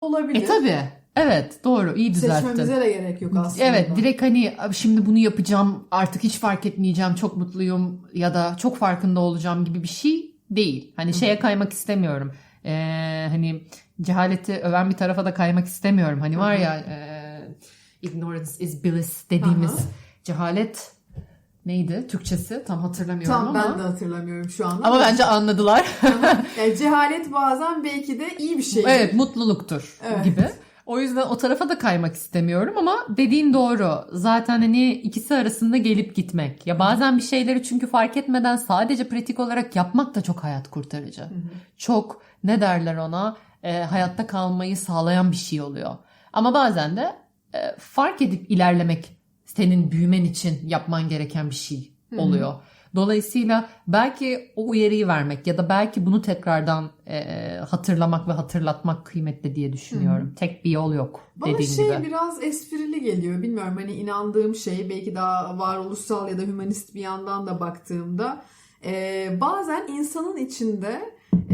olabilir. E tabii. Evet doğru iyi düzelttin. Seçmemize de gerek yok aslında. Evet direkt hani şimdi bunu yapacağım artık hiç fark etmeyeceğim çok mutluyum ya da çok farkında olacağım gibi bir şey değil. Hani şeye kaymak istemiyorum. Ee, hani cehaleti öven bir tarafa da kaymak istemiyorum. Hani var ya e, ignorance is bliss dediğimiz Hı cehalet neydi Türkçesi tam hatırlamıyorum Tam ama. ben de hatırlamıyorum şu anda. Ama bence anladılar. Yani cehalet bazen belki de iyi bir şey. Evet mutluluktur Evet. gibi. O yüzden o tarafa da kaymak istemiyorum ama dediğin doğru. Zaten hani ikisi arasında gelip gitmek. Ya bazen bir şeyleri çünkü fark etmeden sadece pratik olarak yapmak da çok hayat kurtarıcı. Çok ne derler ona e, hayatta kalmayı sağlayan bir şey oluyor. Ama bazen de e, fark edip ilerlemek senin büyümen için yapman gereken bir şey oluyor. Dolayısıyla belki o uyarıyı vermek ya da belki bunu tekrardan e, hatırlamak ve hatırlatmak kıymetli diye düşünüyorum. Tek bir yol yok Bana dediğin şey gibi. biraz esprili geliyor. Bilmiyorum hani inandığım şey belki daha varoluşsal ya da hümanist bir yandan da baktığımda e, bazen insanın içinde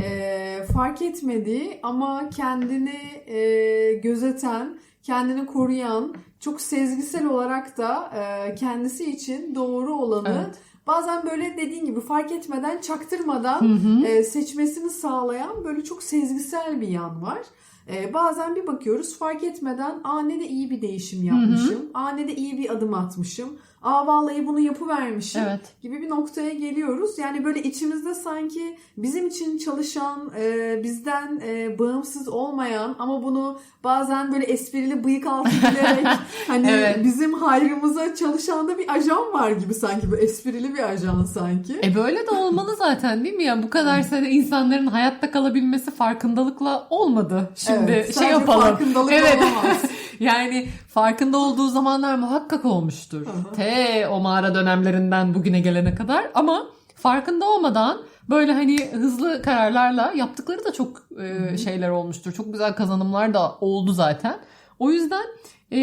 e, fark etmediği ama kendini e, gözeten, kendini koruyan, çok sezgisel olarak da e, kendisi için doğru olanı Evet. bazen böyle dediğin gibi fark etmeden, çaktırmadan Hı hı. e, seçmesini sağlayan böyle çok sezgisel bir yan var. E, bazen bir bakıyoruz fark etmeden aa ne de iyi bir değişim yapmışım. Aa ne de iyi bir adım atmışım. Aa vallahi bunu yapıvermişim Evet. gibi bir noktaya geliyoruz. Yani böyle içimizde sanki bizim için çalışan, e, bizden e, bağımsız olmayan ama bunu bazen böyle esprili bıyık altı gülerek hani Evet. bizim hayrımıza çalışan da bir ajan var gibi sanki bu esprili bir ajan sanki. E böyle de olmalı zaten değil mi? Yani bu kadar sene insanların hayatta kalabilmesi farkındalıkla olmadı. Şimdi Evet, şey yapalım. farkındalık evet. olamaz. yani farkında olduğu zamanlar muhakkak olmuştur. Hı. Te o mağara dönemlerinden bugüne gelene kadar ama farkında olmadan böyle hani hızlı kararlarla yaptıkları da çok e, şeyler olmuştur. Çok güzel kazanımlar da oldu zaten. O yüzden e,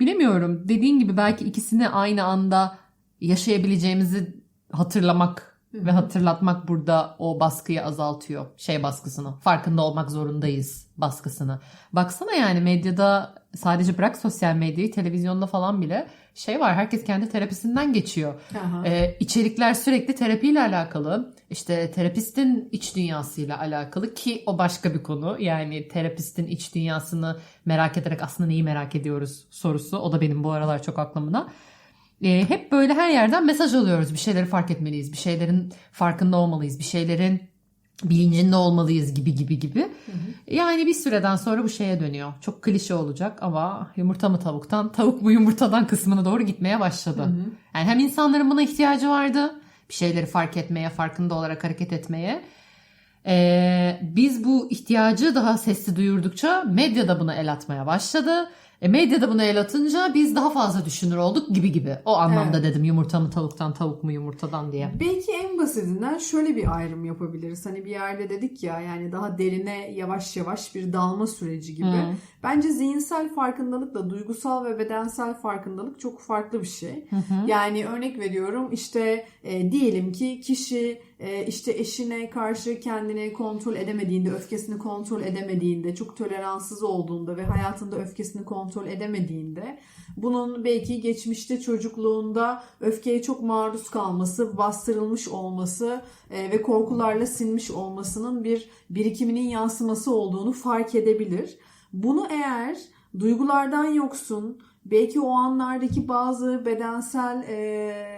bilemiyorum. Dediğin gibi belki ikisini aynı anda yaşayabileceğimizi hatırlamak ve hatırlatmak burada o baskıyı azaltıyor. Şey baskısını. Farkında olmak zorundayız baskısını. Baksana yani medyada sadece bırak sosyal medyayı televizyonda falan bile şey var. Herkes kendi terapisinden geçiyor. Aha. Ee, içerikler sürekli terapiyle alakalı. İşte terapistin iç dünyasıyla alakalı ki o başka bir konu. Yani terapistin iç dünyasını merak ederek aslında neyi merak ediyoruz sorusu. O da benim bu aralar çok aklımda. Ee, hep böyle her yerden mesaj alıyoruz. Bir şeyleri fark etmeliyiz. Bir şeylerin farkında olmalıyız. Bir şeylerin bilincinde olmalıyız gibi gibi gibi. Yani bir süreden sonra bu şeye dönüyor. Çok klişe olacak ama yumurta mı tavuktan, tavuk mu yumurtadan kısmına doğru gitmeye başladı. Yani hem insanların buna ihtiyacı vardı. Bir şeyleri fark etmeye, farkında olarak hareket etmeye. Ee, biz bu ihtiyacı daha sesli duyurdukça medya da buna el atmaya başladı. E, medya da buna el atınca biz daha fazla düşünür olduk gibi gibi. O anlamda dedim yumurta mı tavuktan, tavuk mu yumurtadan diye. Belki en basitinden şöyle bir ayrım yapabiliriz. Hani bir yerde dedik ya yani daha derine yavaş yavaş bir dalma süreci gibi. Hı. Bence zihinsel farkındalıkla duygusal ve bedensel farkındalık çok farklı bir şey. Hı hı. Yani örnek veriyorum işte e, diyelim ki kişi işte eşine karşı kendini kontrol edemediğinde, öfkesini kontrol edemediğinde, çok toleranssız olduğunda ve hayatında öfkesini kontrol edemediğinde bunun belki geçmişte çocukluğunda öfkeye çok maruz kalması, bastırılmış olması e, ve korkularla sinmiş olmasının bir birikiminin yansıması olduğunu fark edebilir. Bunu eğer duygulardan yoksun, belki o anlardaki bazı bedensel e,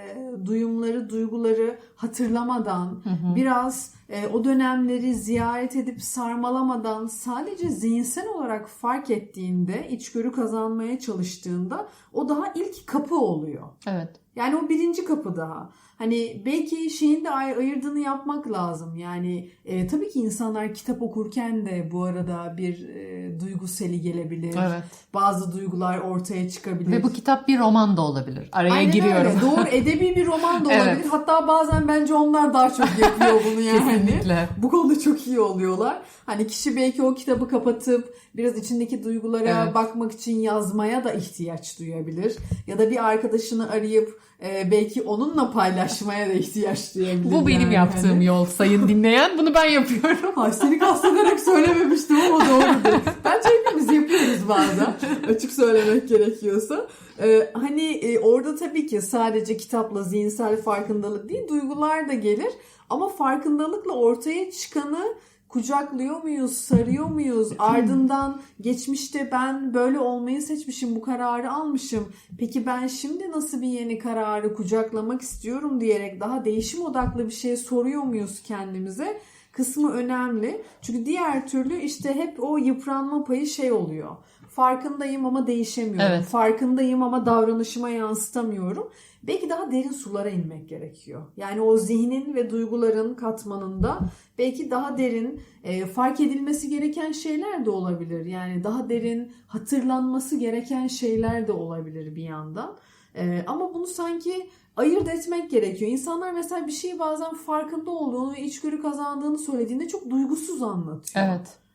duyumları, duyguları hatırlamadan, biraz e, o dönemleri ziyaret edip sarmalamadan sadece zihinsel olarak fark ettiğinde, içgörü kazanmaya çalıştığında o daha ilk kapı oluyor. Evet. Yani o birinci kapı daha. Hani belki şeyin de ay- ayırdığını yapmak lazım. Yani e, tabii ki insanlar kitap okurken de bu arada bir e, duygu seli gelebilir. Evet. Bazı duygular ortaya çıkabilir. Ve bu kitap bir roman da olabilir. Araya Aynen giriyorum. öyle. Doğru edebi bir roman da olabilir. Evet. Hatta bazen bence onlar daha çok yapıyor bunu yani. Kesinlikle. Bu konuda çok iyi oluyorlar. Hani kişi belki o kitabı kapatıp biraz içindeki duygulara Evet. bakmak için yazmaya da ihtiyaç duyabilir. Ya da bir arkadaşını arayıp e, belki onunla paylaşmaya da ihtiyaç duyabilir. Bu benim yani. yaptığım Hani- yol sayın dinleyen. Bunu ben yapıyorum. Ay seni kastederek söylememiştim ama doğrudur. Bence hepimiz yapıyoruz bazen. Açık söylemek gerekiyorsa. Ee, hani e, orada tabii ki sadece kitapla zihinsel farkındalık değil duygular da gelir. Ama farkındalıkla ortaya çıkanı kucaklıyor muyuz, sarıyor muyuz? Ardından geçmişte ben böyle olmayı seçmişim, bu kararı almışım. Peki ben şimdi nasıl bir yeni kararı kucaklamak istiyorum diyerek daha değişim odaklı bir şey soruyor muyuz kendimize? kısmı önemli. Çünkü diğer türlü işte hep o yıpranma payı şey oluyor. Farkındayım ama değişemiyorum. Evet. Farkındayım ama davranışıma yansıtamıyorum. Belki daha derin sulara inmek gerekiyor. Yani o zihnin ve duyguların katmanında belki daha derin e, fark edilmesi gereken şeyler de olabilir. Yani daha derin hatırlanması gereken şeyler de olabilir bir yandan. E, ama bunu sanki ayırt etmek gerekiyor. İnsanlar mesela bir şeyi bazen farkında olduğunu ve içgörü kazandığını söylediğinde çok duygusuz anlatıyor. Evet.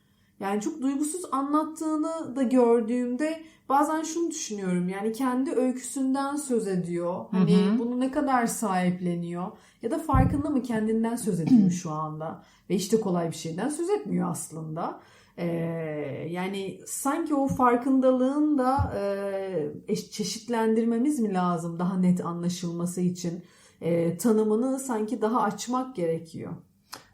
Yani çok duygusuz anlattığını da gördüğümde bazen şunu düşünüyorum. Yani kendi öyküsünden söz ediyor. Hani Hı hı. bunu ne kadar sahipleniyor ya da farkında mı kendinden söz ediyor şu anda. Ve işte kolay bir şeyden söz etmiyor aslında. Ee, yani sanki o farkındalığın da e, eş- çeşitlendirmemiz mi lazım daha net anlaşılması için? Ee, tanımını sanki daha açmak gerekiyor.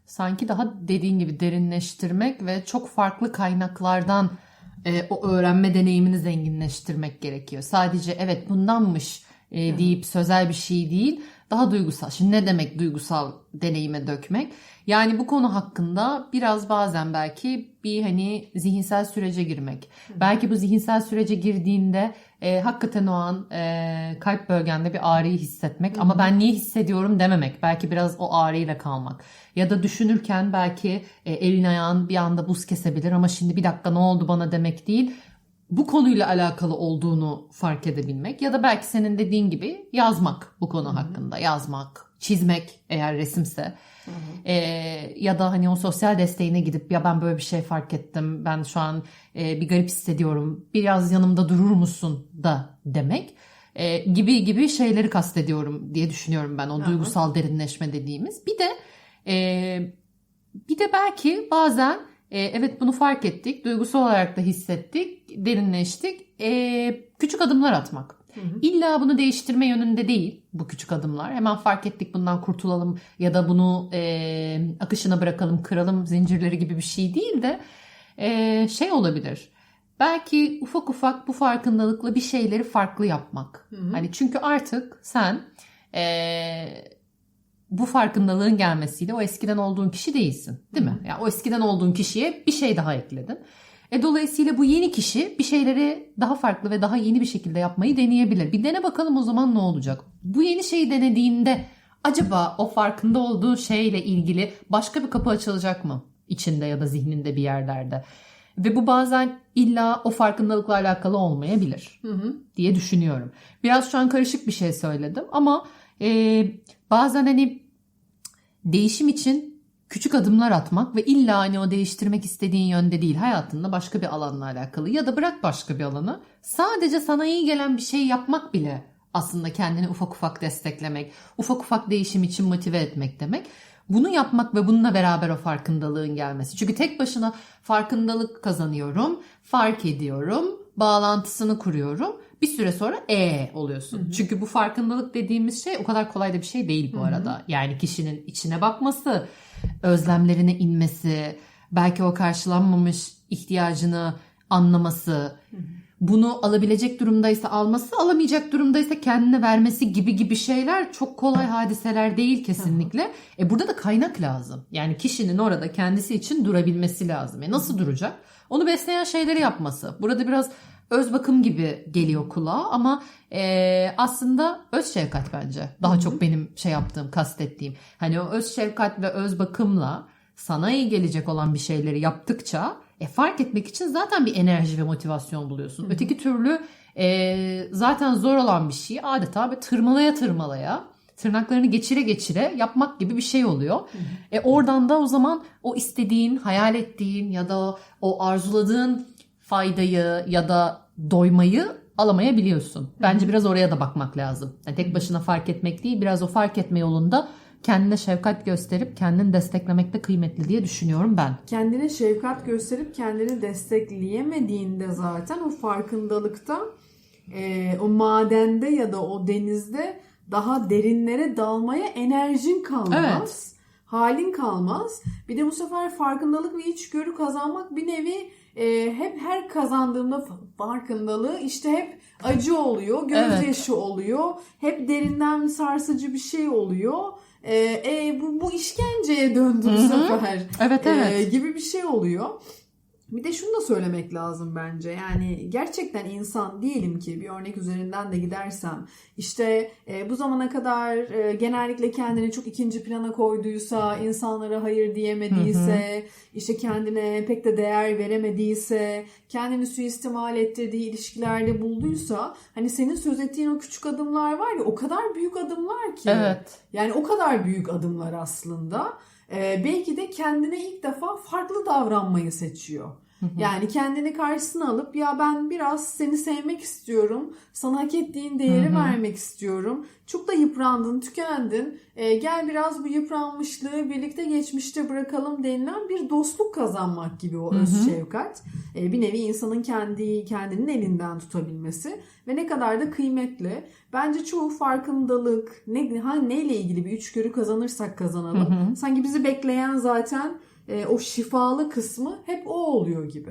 Sanki daha dediğin gibi derinleştirmek ve çok farklı kaynaklardan e, o öğrenme deneyimini zenginleştirmek gerekiyor. Sadece evet bundanmış e, deyip sözel bir şey değil, daha duygusal. Şimdi ne demek duygusal deneyime dökmek? Yani bu konu hakkında biraz bazen belki bir hani zihinsel sürece girmek. Belki bu zihinsel sürece girdiğinde e, hakikaten o an e, kalp bölgende bir ağrıyı hissetmek ama ben niye hissediyorum dememek. Belki biraz o ağrıyla kalmak. Ya da düşünürken belki e, elin ayağın bir anda buz kesebilir ama şimdi bir dakika ne oldu bana demek değil. Bu konuyla alakalı olduğunu fark edebilmek ya da belki senin dediğin gibi yazmak bu konu hakkında. Yazmak, çizmek eğer resimse. Ee, ya da hani o sosyal desteğine gidip ya ben böyle bir şey fark ettim ben şu an e, bir garip hissediyorum biraz yanımda durur musun da demek. E, gibi gibi şeyleri kastediyorum diye düşünüyorum ben o Aha. duygusal derinleşme dediğimiz. Bir de e, bir de belki bazen e, evet bunu fark ettik duygusal olarak da hissettik derinleştik e, küçük adımlar atmak. İlla bunu değiştirme yönünde değil bu küçük adımlar. Hemen fark ettik bundan kurtulalım ya da bunu e, akışına bırakalım, kıralım zincirleri gibi bir şey değil de e, şey olabilir. Belki ufak ufak bu farkındalıkla bir şeyleri farklı yapmak. hı. Hani çünkü artık sen e, bu farkındalığın gelmesiyle o eskiden olduğun kişi değilsin, değil mi? Yani o eskiden olduğun kişiye bir şey daha ekledin. E dolayısıyla bu yeni kişi bir şeyleri daha farklı ve daha yeni bir şekilde yapmayı deneyebilir. Bir dene bakalım o zaman ne olacak? Bu yeni şeyi denediğinde acaba o farkında olduğu şeyle ilgili başka bir kapı açılacak mı? İçinde ya da zihninde bir yerlerde. Ve bu bazen illa o farkındalıkla alakalı olmayabilir Hı hı. diye düşünüyorum. Biraz şu an karışık bir şey söyledim ama e, bazen hani değişim için küçük adımlar atmak ve illa hani o değiştirmek istediğin yönde değil hayatında başka bir alanla alakalı ya da bırak başka bir alanı sadece sana iyi gelen bir şey yapmak bile aslında kendini ufak ufak desteklemek, ufak ufak değişim için motive etmek demek. Bunu yapmak ve bununla beraber o farkındalığın gelmesi. Çünkü tek başına farkındalık kazanıyorum, fark ediyorum, bağlantısını kuruyorum. Bir süre sonra e oluyorsun. Çünkü bu farkındalık dediğimiz şey o kadar kolay da bir şey değil bu arada. Yani kişinin içine bakması, özlemlerine inmesi, belki o karşılanmamış ihtiyacını anlaması, bunu alabilecek durumdaysa alması, alamayacak durumdaysa kendine vermesi gibi gibi şeyler çok kolay hadiseler değil kesinlikle. E burada da kaynak lazım. Yani kişinin orada kendisi için durabilmesi lazım. E nasıl duracak? Onu besleyen şeyleri yapması. Burada biraz öz bakım gibi geliyor kulağa ama e, aslında öz şefkat bence. Daha çok benim şey yaptığım, kastettiğim. Hani o öz şefkat ve öz bakımla sana iyi gelecek olan bir şeyleri yaptıkça e, fark etmek için zaten bir enerji ve motivasyon buluyorsun. Öteki türlü e, zaten zor olan bir şeyi adeta bir tırmalaya tırmalaya tırnaklarını geçire geçire yapmak gibi bir şey oluyor. E, oradan da o zaman o istediğin, hayal ettiğin ya da o arzuladığın faydayı ya da doymayı alamayabiliyorsun. Bence biraz oraya da bakmak lazım. Yani tek başına fark etmek değil, biraz o fark etme yolunda kendine şefkat gösterip kendini desteklemek de kıymetli diye düşünüyorum ben. kendine şefkat gösterip kendini destekleyemediğinde zaten o farkındalıkta e, o madende ya da o denizde daha derinlere dalmaya enerjin kalmaz. Evet. Halin kalmaz. Bir de bu sefer farkındalık ve içgörü kazanmak bir nevi e, hep her kazandığımda farkındalığı işte hep acı oluyor, gözyaşı oluyor. Hep derinden sarsıcı bir şey oluyor. E, e, bu, bu işkenceye döndü bu sefer. Evet Ee, evet. gibi bir şey oluyor. Bir de şunu da söylemek lazım bence. Yani gerçekten insan diyelim ki bir örnek üzerinden de gidersem işte e, bu zamana kadar e, genellikle kendini çok ikinci plana koyduysa, insanlara hayır diyemediyse, işte kendine pek de değer veremediyse, kendini suistimal ettirdiği ilişkilerde bulduysa hani senin söz ettiğin o küçük adımlar var ya o kadar büyük adımlar ki. Evet. Yani o kadar büyük adımlar aslında. Ee, belki de kendine ilk defa farklı davranmayı seçiyor. Yani kendini karşısına alıp ya ben biraz seni sevmek istiyorum. Sana hak ettiğin değeri vermek istiyorum. Çok da yıprandın, tükendin. Ee, gel biraz bu yıpranmışlığı birlikte geçmişte bırakalım denilen bir dostluk kazanmak gibi o öz şefkat. Ee, bir nevi insanın kendi kendinin elinden tutabilmesi ve ne kadar da kıymetli. Bence çoğu farkındalık ne ha neyle ilgili bir içgörü kazanırsak kazanalım. Sanki bizi bekleyen zaten e, o şifalı kısmı hep o oluyor gibi.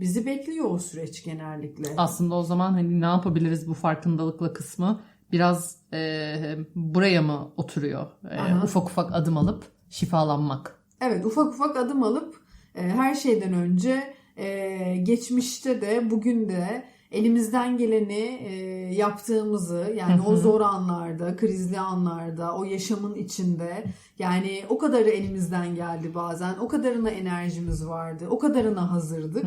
Bizi bekliyor o süreç genellikle. Aslında o zaman hani ne yapabiliriz bu farkındalıkla kısmı biraz e, buraya mı oturuyor? E, Aha. ufak ufak adım alıp şifalanmak. Evet ufak ufak adım alıp e, her şeyden önce e, geçmişte de bugün de elimizden geleni e, yaptığımızı yani o zor anlarda, krizli anlarda, o yaşamın içinde yani o kadarı elimizden geldi bazen. O kadarına enerjimiz vardı. O kadarına hazırdık.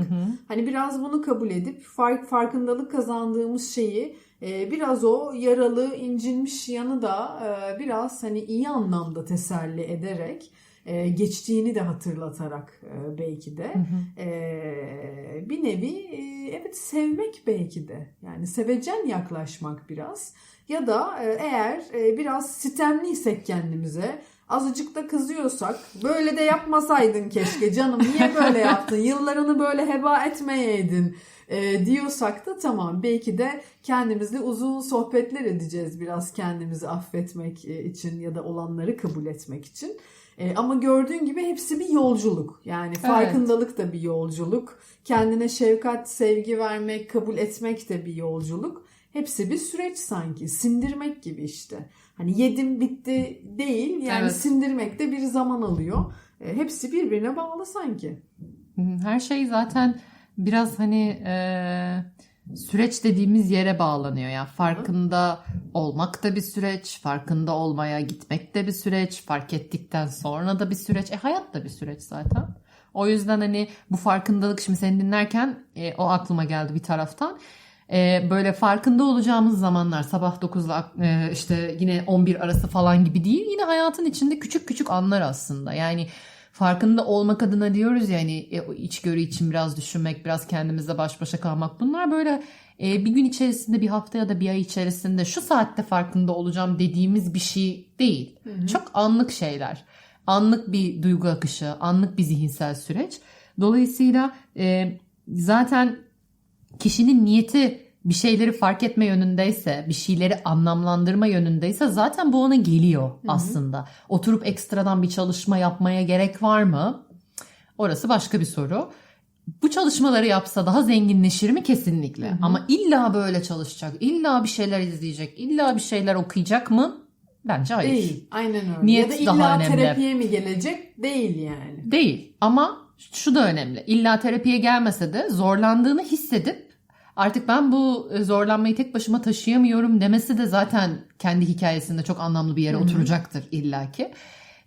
Hani biraz bunu kabul edip fark farkındalık kazandığımız şeyi e, biraz o yaralı, incinmiş yanı da e, biraz hani iyi anlamda teselli ederek e, geçtiğini de hatırlatarak e, belki de Hı hı. e, bir nevi e, evet sevmek belki de yani sevecen yaklaşmak biraz ya da e, eğer e, biraz sitemliysek kendimize azıcık da kızıyorsak böyle de yapmasaydın keşke canım niye böyle yaptın yıllarını böyle heba etmeyeydin e, diyorsak da tamam belki de kendimizle uzun sohbetler edeceğiz biraz kendimizi affetmek e, için ya da olanları kabul etmek için. E, ama gördüğün gibi hepsi bir yolculuk. Yani farkındalık da bir yolculuk. Kendine şefkat, sevgi vermek, kabul etmek de bir yolculuk. Hepsi bir süreç sanki. Sindirmek gibi işte. Hani yedim bitti değil. Yani Evet. sindirmek de bir zaman alıyor. E, hepsi birbirine bağlı sanki. Her şey zaten biraz hani e, süreç dediğimiz yere bağlanıyor. Yani farkında olmak da bir süreç, farkında olmaya gitmek de bir süreç, fark ettikten sonra da bir süreç. E hayat da bir süreç zaten. O yüzden hani bu farkındalık şimdi seni dinlerken e, o aklıma geldi bir taraftan. E, böyle farkında olacağımız zamanlar sabah 9 ile işte yine 11 arası falan gibi değil. Yine hayatın içinde küçük küçük anlar aslında. Yani farkında olmak adına diyoruz ya hani e, içgörü için biraz düşünmek, biraz kendimizle baş başa kalmak. Bunlar böyle e, bir gün içerisinde, bir hafta ya da bir ay içerisinde şu saatte farkında olacağım dediğimiz bir şey değil. Çok anlık şeyler. Anlık bir duygu akışı, anlık bir zihinsel süreç. Dolayısıyla e, zaten kişinin niyeti bir şeyleri fark etme yönündeyse, bir şeyleri anlamlandırma yönündeyse zaten bu ona geliyor aslında. Oturup ekstradan bir çalışma yapmaya gerek var mı? Orası başka bir soru. Bu çalışmaları yapsa daha zenginleşir mi? Kesinlikle. Ama illa böyle çalışacak, illa bir şeyler izleyecek, illa bir şeyler okuyacak mı? Bence hayır. Değil. Aynen öyle. Niyet ya da illa daha önemli. terapiye mi gelecek? Değil yani. Değil ama şu da önemli. İlla terapiye gelmese de zorlandığını hissedip artık ben bu e, zorlanmayı tek başıma taşıyamıyorum demesi de zaten kendi hikayesinde çok anlamlı bir yere oturacaktır illaki.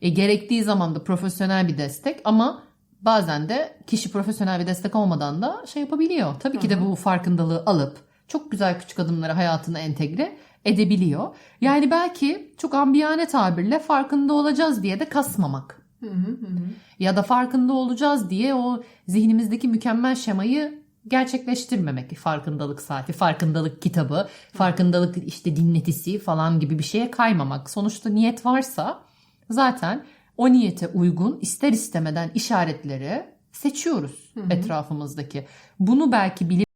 E, gerektiği zaman da profesyonel bir destek ama bazen de kişi profesyonel bir destek olmadan da şey yapabiliyor. Tabii ki de bu farkındalığı alıp çok güzel küçük adımları hayatına entegre edebiliyor. Yani belki çok ambiyane tabirle farkında olacağız diye de kasmamak hı hı. hı. ya da farkında olacağız diye o zihnimizdeki mükemmel şemayı gerçekleştirmemek. Farkındalık saati, farkındalık kitabı, farkındalık işte dinletisi falan gibi bir şeye kaymamak. Sonuçta niyet varsa zaten o niyete uygun ister istemeden işaretleri seçiyoruz etrafımızdaki. Bunu belki bilip